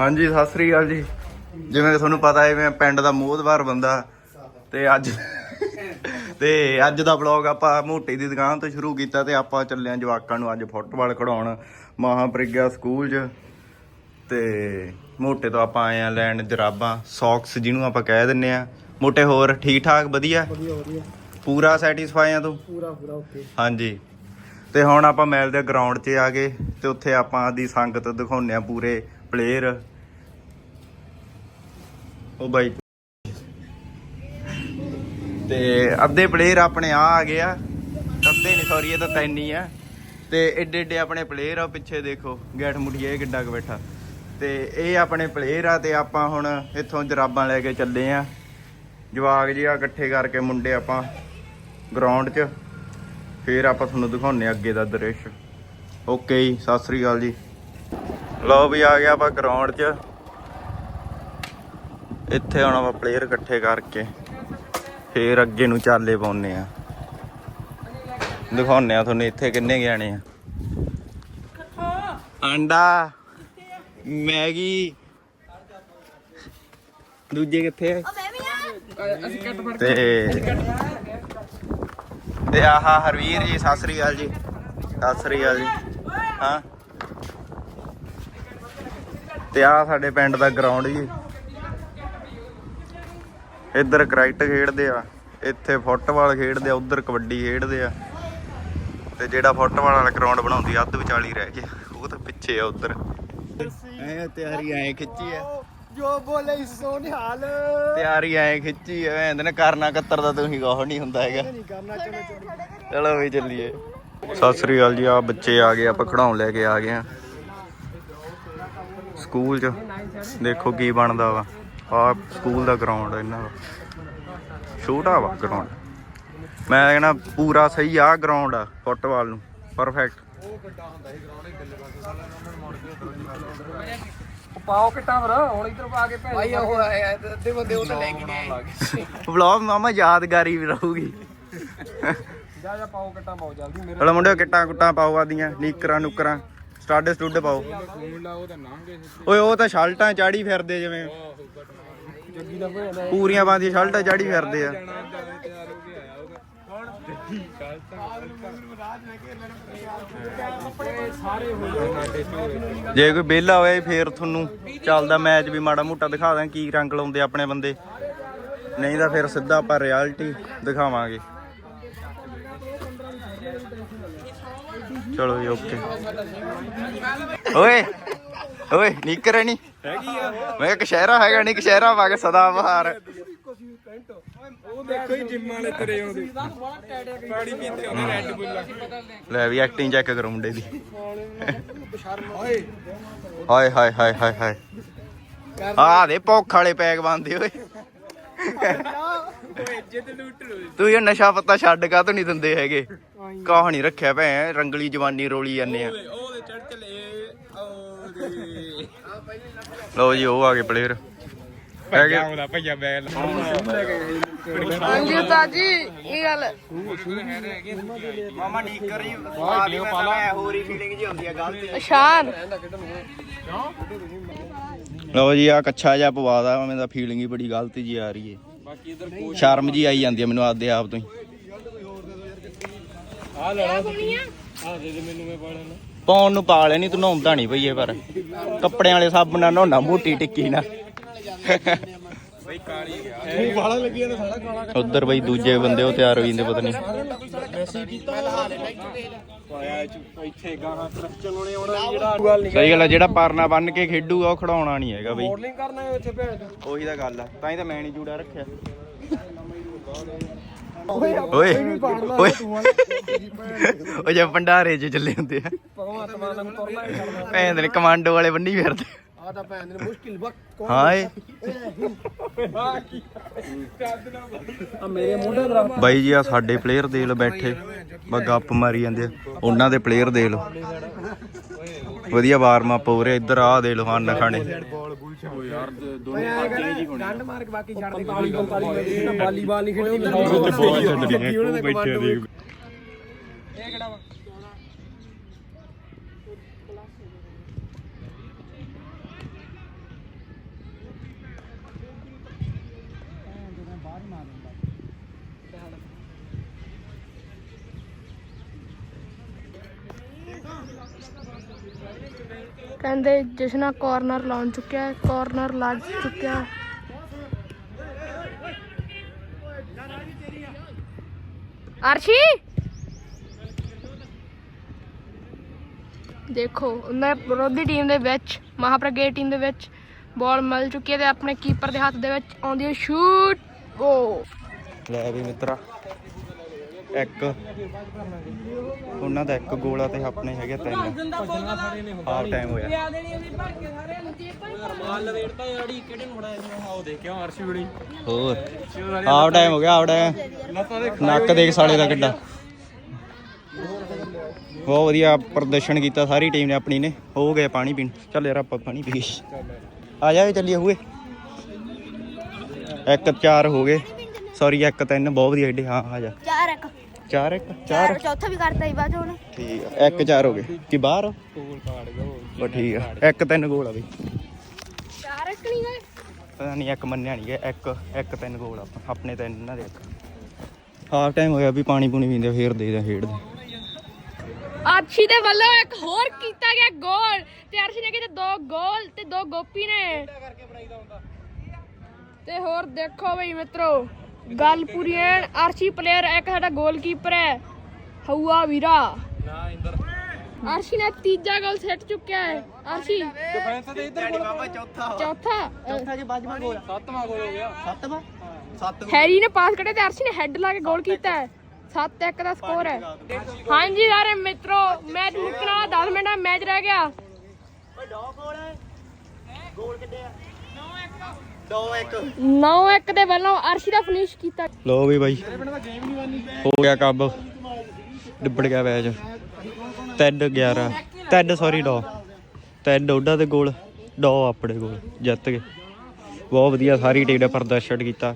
ਹਾਂਜੀ ਸਤਿ ਸ੍ਰੀ ਅਕਾਲ ਜੀ। ਜਿਵੇਂ ਕਿ ਤੁਹਾਨੂੰ ਪਤਾ ਹੈ ਮੈਂ ਪਿੰਡ ਦਾ ਮੋਹਦਵਾਰ ਬੰਦਾ। ਤੇ ਅੱਜ ਤੇ ਅੱਜ ਦਾ ਵਲੌਗ ਆਪਾਂ ਮੋਟੀ ਦੀ ਦੁਕਾਨ ਤੋਂ ਸ਼ੁਰੂ ਕੀਤਾ ਤੇ ਆਪਾਂ ਚੱਲੇ ਆਂ ਜਵਾਕਾਂ ਨੂੰ ਅੱਜ ਫੁੱਟਬਾਲ ਖਿਡਾਉਣ ਮਹਾਪ੍ਰਿਗਿਆ ਸਕੂਲ 'ਚ। ਤੇ ਮੋਟੇ ਤੋਂ ਆਪਾਂ ਆਏ ਆ ਲੈਣ ਜਰਾਬਾਂ ਸੌਕਸ ਜਿਹਨੂੰ ਆਪਾਂ ਕਹਿ ਦਿੰਨੇ ਆ ਮੋਟੇ ਹੋਰ ਠੀਕ ਠਾਕ ਵਧੀਆ? ਵਧੀਆ ਵਧੀਆ। ਪੂਰਾ ਸੈਟੀਸਫਾਈ ਆ ਤੂੰ? ਪੂਰਾ ਪੂਰਾ ਓਕੇ ਹਾਂਜੀ। ਤੇ ਹੁਣ ਆਪਾਂ ਮੈਲ ਦੇ ਗਰਾਊਂਡ 'ਚ ਆ ਗਏ ਤੇ ਉੱਥੇ ਆਪਾਂ ਦੀ ਸੰਗਤ ਦਿਖਾਉਂਦੇ ਆ ਪੂਰੇ ਪਲੇਅਰ ਉਹ ਬਾਈ। ਤੇ ਅੱਧੇ ਪਲੇਅਰ ਆਪਣੇ ਆ ਆ ਗਏ ਆ। ਅੱਧੇ ਨਹੀਂ ਸੌਰੀ ਇਹ ਤਾਂ ਤਿੰਨ ਹੀ ਆ। ਤੇ ਏਡੇ ਏਡੇ ਆਪਣੇ ਪਲੇਅਰ ਆ, ਪਿੱਛੇ ਦੇਖੋ, ਗੈਠ ਮੁਠੀਏ ਕਿੱਡਾ ਕੁ ਬੈਠਾ। ਤੇ ਇਹ ਆਪਣੇ ਪਲੇਅਰ ਆ, ਤੇ ਆਪਾਂ ਹੁਣ ਇੱਥੋਂ ਜਰਾਬਾਂ ਲੈ ਕੇ ਚੱਲੇ ਆ। ਜਵਾਗ ਜੀ ਆ, ਇਕੱਠੇ ਕਰਕੇ ਮੁੰਡੇ ਆਪਾਂ ਗਰਾਊਂਡ 'ਚ। ਫੇਰ ਆਪਾਂ ਤੁਹਾਨੂੰ ਦਿਖਾਉਂਦੇ ਹਾਂ ਅੱਗੇ ਦਾ ਦ੍ਰਿਸ਼। ਓਕੇ ਜੀ, ਸਤਿ ਸ੍ਰੀ ਅਕਾਲ ਜੀ। ਲਓ ਵੀ ਆ ਗਿਆ ਆਪਾਂ ਗਰਾਊਂਡ 'ਚ। ਇੱਥੇ ਹੁਣ ਆਪਾਂ ਪਲੇਅਰ ਇਕੱਠੇ ਕਰਕੇ ਫੇਰ ਅੱਗੇ ਨੂੰ ਚਾਲੇ ਪਾਉਨੇ ਆ ਦਿਖਾਉਂਦੇ ਆ ਤੁਹਾਨੂੰ ਇੱਥੇ ਕਿੰਨੇ ਗਿਆਣੇ ਆ। ਅੰਡਾ ਮੈਗੀ ਦੂਜੇ ਕਿੱਥੇ ਆ? ਤੇ ਤੇ ਆਹਾ ਹਰਵੀਰ ਜੀ ਸਤਿ ਸ੍ਰੀ ਅਕਾਲ ਜੀ। ਸਤਿ ਸ੍ਰੀ ਅਕਾਲ ਜੀ। ਹਾਂ। ਤੇ ਆ ਸਾਡੇ ਪਿੰਡ ਦਾ ਗਰਾਊਂਡ ਜੀ। ਇੱਧਰ ਕ੍ਰਿਕਟ ਖੇਡਦੇ ਆ ਇੱਥੇ ਫੁੱਟਬਾਲ ਖੇਡਦੇ ਆ ਉਧਰ ਕਬੱਡੀ ਖੇਡਦੇ ਆ। ਤੇ ਜਿਹੜਾ ਫੁੱਟਬਾਲ ਵਾਲਾ ਗਰਾਊਂਡ ਬਣਾਉਂਦੀ ਆ, ਅੱਧ ਵਿਚਾਲੀ ਰਹਿ ਗਿਆ ਉਹ ਤਾਂ ਪਿੱਛੇ ਆ ਉਧਰ। ਐ ਤਿਆਰੀ ਐ ਖਿੱਚੀ ਆ ਜੋ ਬੋਲੇ ਸੋ ਨਿਹਾਲ ਤਿਆਰੀ ਐ ਖਿੱਚੀ ਐ ਕਹਿੰਦੇ ਨੇ ਕਰਨਾ ਕੱਤਰ ਦਾ ਤੁਸੀਂ ਕਹੋ ਨਹੀਂ ਹੁੰਦਾ ਹੈਗਾ। ਨਹੀਂ ਕਰਨਾ ਚਾਹੁੰਦਾ ਚਲੋ ਵੀ ਚੱਲੀਏ। ਸਤਿ ਸ੍ਰੀ ਅਕਾਲ ਜੀ ਆ ਬੱਚੇ ਆ ਗਏ ਆਪਾਂ ਖੜਾਉਣ ਲੈ ਕੇ ਆ ਗਏ ਆ। ਸਕੂਲ 'ਚ। ਦੇਖੋ ਕੀ ਬਣਦਾ ਵਾ। ਆ ਸਕੂਲ ਦਾ ਗਰਾਊਂਡ ਇਹਨਾਂ ਦਾ। ਛੋਟਾ ਵਾ ਗਰਾਊਂਡ ਮੈਂ ਕਹਿੰਦਾ ਪੂਰਾ ਸਹੀ ਆ ਗਰਾਊਂਡ ਆ ਫੁੱਟਬਾਲ ਨੂੰ। ਪਰਫੈਕਟ ਪਾਓ ਕਿੱਟਾ ਫਿਰ ਹੁਣ ਇਧਰ ਆ ਕੇ ਭੈਣ ਭਾਈ ਉਹ ਅੱਧੇ ਬੰਦੇ ਉਹ ਲੈ ਕੇ ਗਏ ਵਲੌਗ ਮਾਮਾ ਯਾਦਗਾਰੀ ਵੀ ਰਹੂਗੀ। ਜਾ ਜਾ ਪਾਓ ਕਿੱਟਾ ਪਾਓ ਜਲਦੀ ਮੇਰੇ ਚਲੋ ਮੁੰਡਿਓ ਕਿੱਟਾਂ ਕੁੱਟਾਂ ਪਾਓ ਆਦੀਆਂ ਨੀਕਰਾਂ ਨੁਕਰਾਂ। ਸਟਾਡੇ ਸਟੂਡੇ ਪਾਓ। ਫੋਨ ਲਾ ਉਹ ਤਾਂ ਨਾਂਗੇ ਓਏ ਉਹ ਤਾਂ ਸ਼ਰਟਾਂ ਚਾੜੀ ਫਿਰਦੇ ਜਿਵੇਂ। ਜੱਗੀ ਦਾ ਭੈਣ ਪੂਰੀਆਂ ਬਾਂਦੀਆਂ ਸ਼ਰਟਾਂ ਚਾੜੀ ਫਿਰਦੇ ਆ। ਜੇ ਕੋਈ ਵਿਹਲਾ ਹੋਇਆ ਫੇਰ ਤੁਹਾਨੂੰ ਚੱਲਦਾ ਮੈਚ ਵੀ ਮਾੜਾ ਮੋਟਾ ਦਿਖਾ ਦਾਂ ਕੀ ਰੰਗ ਲਾਉਂਦੇ ਆਪਣੇ ਬੰਦੇ। ਨਹੀਂ ਤਾਂ ਫਿਰ ਸਿੱਧਾ ਆਪਾਂ ਰਿਐਲਿਟੀ ਦਿਖਾਵਾਂਗੇ। ਚਲੋ ਜੀ ਓਕੇ ਓਏ ਓਏ ਨੀਕਰ ਨਹੀਂ ਹੈਗੀ ਆ ਮੈਂ ਕਿਹਾ ਕਸ਼ਹਿਰਾ ਹੈਗਾ ਨਹੀਂ ਕਸ਼ਹਿਰਾ ਪਾ ਕੇ ਸਦਾ ਬਹਾਰ। ਉਹ ਦੇਖੋ ਹੀ ਜਿੰਮ ਵਾਲੇ ਤੇਰੇ ਆਉਂਦੇ ਪਾਣੀ ਪੀਂਦੇ ਉਹਨੇ ਰੈੱਡ ਬੁੱਲ ਲੈ ਵੀ ਐਕਟਿੰਗ ਚੈੱਕ ਕਰੋ ਮੁੰਡੇ ਦੀ। ਹਾਏ ਹਾਏ ਹਾਏ ਹਾਏ ਹਾਏ। ਆ ਦੇ ਭੁੱਖ ਵਾਲੇ ਪੈਗ ਬੰਦੇ ਓਏ। ਤੂੰ ਇਹ ਨਸ਼ਾ ਪੱਤਾ ਛੱਡ ਕਾ ਨਹੀਂ ਦਿੰਦੇ ਹੈਗੇ? ਕਹਾਣੀ। ਰੱਖਿਆ ਭੈ ਰੰਗਲੀ ਜਵਾਨੀ ਰੋਲੀ ਜਾਂਦੇ ਆ। ਉਹਦੇ ਚੜ ਚਲੇ ਉਹਦੇ ਲਓ ਜੀ ਉਹ ਆ ਗਏ ਪਲੇਅਰ ਹੈਗੇ? ਆਉਂਦਾ ਭਈਆ ਬੈਲ। ਹਾਂਜੀ ਉਸਤਾਦ ਜੀ ਇਹ ਗੱਲ। ਮਾਮਾ ਨੀਕਰ ਹੀ ਆਦੀ ਮੈਂ ਹੋਰ ਹੀ ਫੀਲਿੰਗ ਜੀ ਹੁੰਦੀ ਆ ਗਲਤ ਸ਼ਾਨ ਲਓ ਜੀ ਆ ਕੱਛਾ ਜਿਹਾ ਪਵਾਦਾ ਮੈਨੂੰ ਤਾਂ ਫੀਲਿੰਗ ਹੀ ਬੜੀ ਗਲਤ ਜੀ ਆ ਰਹੀ ਏ। ਬਾਕੀ ਇਧਰ ਸ਼ਰਮ ਜੀ ਆਈ ਜਾਂਦੀ ਆ ਮੈਨੂੰ ਆਪਦੇ ਆਪ ਤੋਂ ਹੀ। ਆ ਲੈਣਾ ਆ? ਦੇ ਦੇ ਮੈਨੂੰ ਮੈਂ ਪਾਣਾ ਪਾਉਣ ਨੂੰ ਪਾ ਲੈਣੀ ਤੂੰ ਨਹਾਉਂਦਾ ਨਹੀਂ ਭਈਏ ਪਰ ਕੱਪੜਿਆਂ ਵਾਲੇ ਸਾਬਣ ਨਾਲ ਨਹਾਉਣਾ ਮੋਟੀ ਟਿੱਕੀ ਨਾਲ। ਬਈ ਕਾਲੀ ਗਿਆ ਤੂੰ ਵਾਲਾ ਲੱਗੀ ਜਾਂਦਾ ਸਾਡਾ ਕਾਲਾ ਉਧਰ ਬਈ ਦੂਜੇ ਬੰਦੇ ਉਹ ਤਿਆਰ ਹੋ ਜਾਂਦੇ ਪਤਾ ਨਹੀਂ ਕੀਤਾ ਇੱਥੇ ਕਰਸਚਨ ਆਉਣਾ ਜਿਹੜਾ ਸਹੀ ਗੱਲ ਆ ਜਿਹੜਾ ਪਰਨਾ ਬੰਨ ਕੇ ਖੇਡੂਗਾ ਉਹ ਖੜਾਉਣਾ ਨਹੀਂ ਹੈਗਾ ਬਈ। ਮੋਡਲਿੰਗ ਕਰਨਾ ਹੈ ਇੱਥੇ ਚੋ। ਉਹੀ ਤਾਂ ਗੱਲ ਆ ਤਾਂ ਹੀ ਤਾਂ ਮੈਂ ਨਹੀਂ ਜੂੜਾ ਰੱਖਿਆ। ਓਏ ਓਏ ਉਹ ਜੇ ਭੰਡਾਰੇ 'ਚ ਚੱਲੇ ਹੁੰਦੇ ਆ। ਭਗਵਾਨ ਮਾਤਾ ਨੂੰ ਤੁਰਨਾ ਹੀ ਕਰਨਾ ਭੈਣ ਦੇ ਨੇ ਕਮਾਂਡੋ ਵਾਲੇ ਬੰਨੀ ਫਿਰਦੇ। ਆ ਤਾਂ ਭੈਣ ਦੇ ਮੁਸ਼ਕਿਲ ਵਕਤ ਹਾਏ ਆ ਮੇਰੇ ਮੋਢੇ ਦਾ ਬਾਈ ਜੀ ਆ ਸਾਡੇ ਪਲੇਅਰ ਦੇ ਲੋ ਬੈਠੇ। ਬਾ ਗੱਪ ਮਾਰੀ ਜਾਂਦੇ ਆ। ਉਹਨਾਂ ਦੇ ਪਲੇਅਰ ਦੇ ਲੋ ਵਧੀਆ ਵਾਰਮ ਅਪ ਹੋ ਰਿਹਾ ਇੱਧਰ ਆ ਦੇ ਲੋ ਹਨ ਖਾਣੇ ਡੰਡ ਮਾਰ ਕੇ ਬਾਕੀ ਛੱਡ ਦੇ। 45 45 ਮਿੰਟ ਨਾ ਵਾਲੀਬਾਲ ਨਹੀਂ ਖੇਡਦੇ। ਇਹ ਕਿਹੜਾ ਕਹਿੰਦੇ ਜਸ਼ਨਾ ਕਾਰਨਰ ਲਾਉਣ ਚੁੱਕਿਆ ਹੈ ਕਾਰਨਰ ਲੱਗ ਚੁੱਕਿਆ ਅਰਸ਼ੀ? ਦੇਖੋ ਉਹਨਾਂ ਵਿਰੋਧੀ ਟੀਮ ਦੇ ਵਿੱਚ ਮਹਾਪ੍ਰਗੇ ਟੀਮ ਦੇ ਵਿੱਚ ਬਾਲ ਮਿਲ ਚੁੱਕੀ ਹੈ ਤੇ ਆਪਣੇ ਕੀਪਰ ਦੇ ਹੱਥ ਦੇ ਵਿੱਚ ਆਉਂਦੀ ਹੈ ਸ਼ੂਟ ਓ ਲੈ ਵੀ ਮਿੱਤਰਾ। ਇੱਕ ਉਹਨਾਂ ਦਾ ਇੱਕ ਗੋਲ ਆ ਤੇ ਆਪਣੇ ਹੈਗੇ ਤਿੰਨ। ਹਾਫ ਟਾਈਮ ਹੋਇਆ। ਹੋਰ। ਹਾਫ ਟਾਈਮ ਹੋ ਗਿਆ ਹਾਫ ਟਾਈਮ ਨੱਕ ਦੇਖ ਸਾਲੇ ਦਾ ਕਿੱਡਾ। ਬਹੁਤ ਵਧੀਆ ਪ੍ਰਦਰਸ਼ਨ ਕੀਤਾ, ਸਾਰੀ ਟੀਮ ਨੇ ਆਪਣੀ ਨੇ। ਹੋ ਗਏ ਪਾਣੀ ਪੀਣ। ਚੱਲ ਯਾਰ ਆਪਾਂ ਪਾਣੀ ਪੀ ਆ ਜਾ ਚੱਲੀਏ ਹੋਏ। ਇੱਕ ਚਾਰ ਹੋ ਗਏ। ਸੌਰੀ ਇੱਕ ਤਿੰਨ। ਬਹੁਤ ਵਧੀਆ ਖੇਡੇ। ਹਾਂ, ਆ ਜਾ। ਚਾਰ ਇੱਕ? ਚਾਰ ਇੱਕ ਚਾਰ? ਚੌਥਾ ਵੀ ਕਰਤਾ ਹੀ ਬਾਅਦ ਹੁਣ ਠੀਕ ਆ। ਇੱਕ ਚਾਰ ਹੋ ਗਏ। ਕੀ ਬਾਹਰ? ਠੀਕ ਆ। ਇੱਕ ਤਿੰਨ ਗੋਲ ਆ ਬਈ। ਚਾਰ ਇੱਕ ਨਹੀਂ ਗਏ ਪਤਾ ਨਹੀਂ ਇੱਕ ਮੰਨਿਆ ਨਹੀਂ ਗਿਆ। ਇੱਕ ਇੱਕ ਤਿੰਨ ਗੋਲ ਆਪਾਂ ਆਪਣੇ ਤਿੰਨ ਇਹਨਾਂ ਦੇ ਇੱਕ। ਹਾਫ ਟਾਈਮ ਹੋਇਆ ਵੀ ਪਾਣੀ ਪੂਣੀ ਪੀਂਦੇ ਫੇਰ ਦੇ ਦੇ ਖੇਡਦੇ। ਅਰਸ਼ੀ ਦੇ ਵੱਲੋਂ ਇੱਕ ਹੋਰ ਕੀਤਾ ਗਿਆ ਗੋਲ ਤੇ ਅਰਸ਼ੀ ਨੇ ਕੀਤੇ ਦੋ ਗੋਲ ਤੇ ਦੋ ਗੋਪੀ ਨੇ। ਤੇ ਹੋਰ ਦੇਖੋ ਬਈ ਮਿੱਤਰੋ। ਗੱਲ ਪੂਰੀ ਐਨ ਅਰਸ਼ੀ ਪਲੇਅਰ ਇੱਕ ਸਾਡਾ ਗੋਲਕੀਪਰ ਹੈ ਹਊਆ ਵੀਰਾ। ਨਾ ਇੰਦਰ। ਅਰਸ਼ੀ ਨੇ ਤੀਜਾ ਗੋਲ ਸੱਟ ਚੁੱਕਿਆ ਹੈ ਅਰਸ਼ੀ ਡਿਫੈਂਸ ਤੇ ਇੱਧਰ ਬਾਬਾ ਚੌਥਾ। ਚੌਥਾ ਅ, ਜੀ ਬਾਜਵਾ ਗੋਲ ਸੱਤਵਾਂ ਗੋਲ ਹੋ ਗਿਆ। ਸੱਤਵਾ? ਸੱਤ ਹੈਰੀ ਨੇ ਪਾਸ ਕੱਢਿਆ ਤੇ ਅਰਸ਼ੀ ਨੇ ਹੈੱਡ ਲਾ ਕੇ ਗੋਲ ਕੀਤਾ ਹੈ। 7-1 ਦਾ ਸਕੋਰ ਹੈ। ਹਾਂਜੀ ਯਾਰ ਮਿੱਤਰੋ ਮੈਚ ਮੁੱਕਣ ਵਾਲਾ 10 ਮਿੰਟਾਂ ਮੈਚ ਰਹਿ ਗਿਆ। ਗੋਲ ਕਿੱਡੇ ਆ? 9 1 9-1 ਦੇ ਵੱਲੋਂ ਅਰਸ਼ੀ ਦਾ ਫਿਨਿਸ਼ ਕੀਤਾ। ਲੋ ਵੀ ਬਾਈ। ਹੋ ਗਿਆ ਕੰਮ। ਡਿੱਬੜ ਗਿਆ ਮੈਚ ਤਿੰਨ 11 ਤਿੰਨ ਸੌਰੀ ਡੋ ਤਿੰਨ ਉਹਦਾ ਦੇ ਗੋਲ ਡੋ ਆਪਣੇ ਗੋਲ ਜਿੱਤ ਗਏ। ਬਹੁਤ ਵਧੀਆ ਸਾਰੀ ਟੀਮ ਨੇ ਪ੍ਰਦਰਸ਼ਨ ਕੀਤਾ।